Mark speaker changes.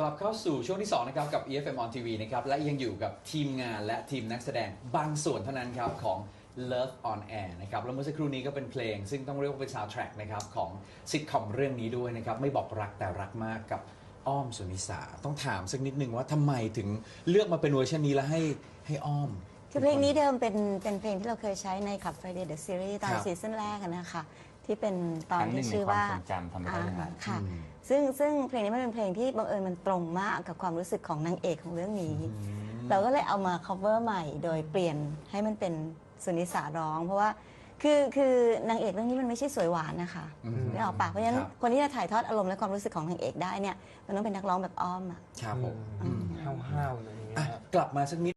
Speaker 1: กลับเข้าสู่ช่วงที่ 2 นะครับ กับ EFM on TV นะครับ และยังอยู่กับทีมงานและทีมนักแสดงบางส่วนเท่านั้นครับของ Love on Air นะครับ แล้วเมื่อสักครู่นี้ก็เป็นเพลง ซึ่งต้องเรียกว่าเป็น soundtrack นะครับ ของซิทคอมเรื่องนี้ด้วยนะครับ ไม่บอกรักแต่รักมากกับอ้อมสุนิสา ต้องถามสักนิดนึงว่าทำไมถึงเลือกมาเป็นเวอร์ชันนี้แล้วให้ให้อ้อม
Speaker 2: คือเพลงนี้เดิมเป็นเป็นเพลงที่เราเคยใช้ในขับ Friday the Series ตอน
Speaker 1: ครับ
Speaker 2: ซีซั่นแรกอะนะคะ ที่เป็นตอ
Speaker 3: คนรั้งหนึ่
Speaker 2: ที่
Speaker 3: งใน
Speaker 2: ชื่อ
Speaker 3: ความ
Speaker 2: ว่า
Speaker 3: ทรงจำทำให้ได้หาย
Speaker 2: ค่ะ
Speaker 1: อืม
Speaker 2: ซึ่งซึ่งเพลงนี้มันเป็นเพลงที่บังเอิญมันตรงมากกับความรู้สึกของนางเอกของเรื่องนี้ เราก็เลยเอามา cover ใหม่ โดยเปลี่ยนให้มันเป็นสุนิสาร้อง เพราะว่าคือคือนางเอกเรื่องนี้มันไม่ใช่สวยหวานนะคะ
Speaker 1: อืม
Speaker 2: ไม่ออกปากเพราะฉะนั้น
Speaker 1: ครับ
Speaker 2: คนที่จะถ่ายทอดอารมณ์และความรู้สึกของนางเอกได้เนี่ยมันต้องเป็นนักร้องแบบอ้อมอะ
Speaker 1: ครับผม
Speaker 4: ห้าวๆอะไรอย่างเงี้ย
Speaker 1: อะ
Speaker 4: ฮะ
Speaker 1: กลับมาสักนิด